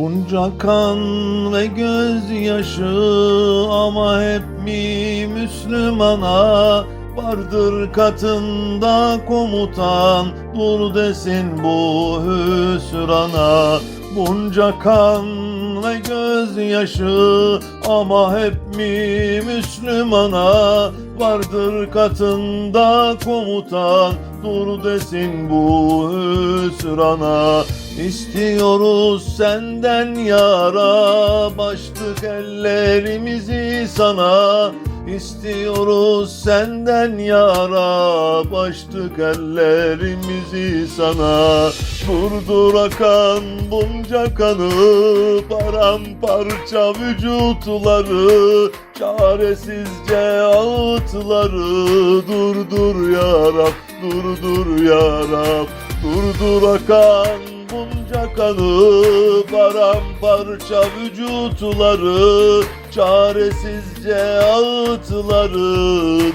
Bunca kan ve gözyaşı ama hep mi Müslümana Vardır katında komutan? Dur desin bu hüsrana Bunca kan ve gözyaşı ama hep mi Müslümana? Vardır katında komutan dur desin bu hüsrana. İstiyoruz senden yara Baştık ellerimizi sana İstiyoruz senden yara Baştık ellerimizi sana. Durdur akan bunca kanı Paramparça vücutları Çaresizce ağıtları Durdur yarab Durdur yarab Durdur akan bunca kanı Paramparça vücutları Çaresizce ağıtları.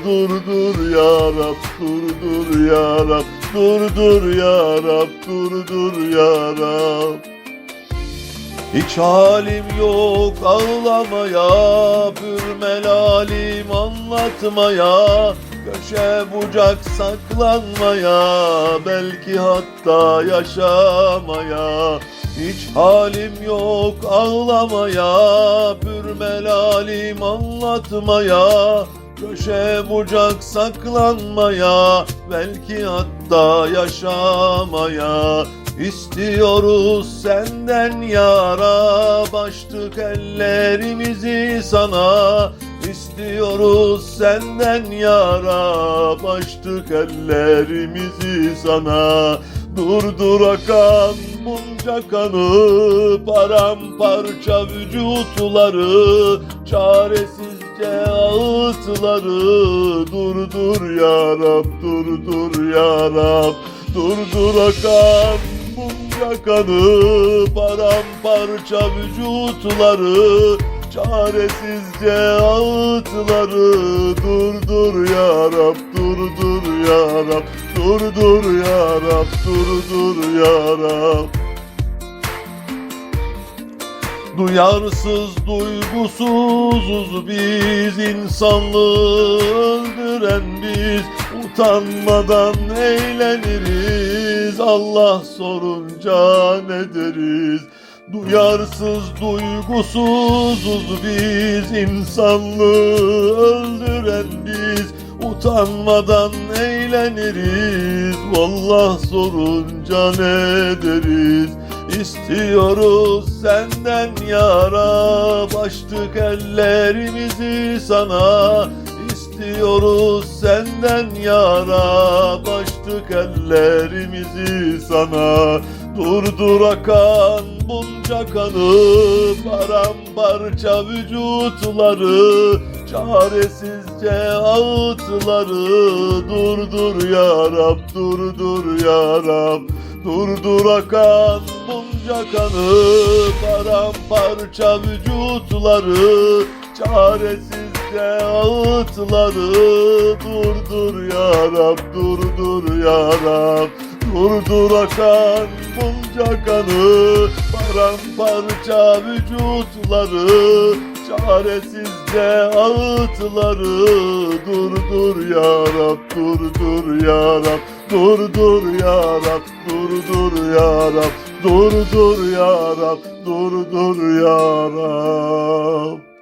Durdur yarab Durdur yarab Durdur yarab Durdur yarab. Hiç halim yok ağlamaya, pürmel halim anlatmaya, köşe bucak saklanmaya, belki hatta yaşamaya. Hiç halim yok ağlamaya, pürmel halim anlatmaya, köşe bucak saklanmaya, belki hatta yaşamaya. İstiyoruz senden yara Baştık ellerimizi sana İstiyoruz senden yara Baştık ellerimizi sana. Durdur akan bunca kanı Paramparça vücutları Çaresizce ağıtları. Durdur yarab durdur yarab Durdur akan bunca kanı Paramparça vücutları Çaresizce ağıtları Durdur yarab durdur yarab Durdur yarab durdur yarab. Duyarsız duygusuzuz biz insanlığı öldüren biz Utanmadan eğleniriz Allah sorunca ne deriz? Duyarsız duygusuzuz biz. İnsanlığı öldüren biz. Utanmadan eğleniriz. Vallah sorunca ne deriz? İstiyoruz senden yara. Baştık ellerimizi sana. İstiyoruz senden yara Baştık ellerimizi sana. Durdur akan bunca kanı Paramparça vücutları Çaresizce ağıtları Durdur yarab durdur yarab Durdur akan bunca kanı Paramparça vücutları Çaresizce ağıtları Durdur yarab durdur yarab. Durdur akan bunca kanı Paramparça vücutları. Çaresizce ağıtları Durdur yarab durdur yarab. Durdur yarab durdur yarab. Durdur yarab durdur yarab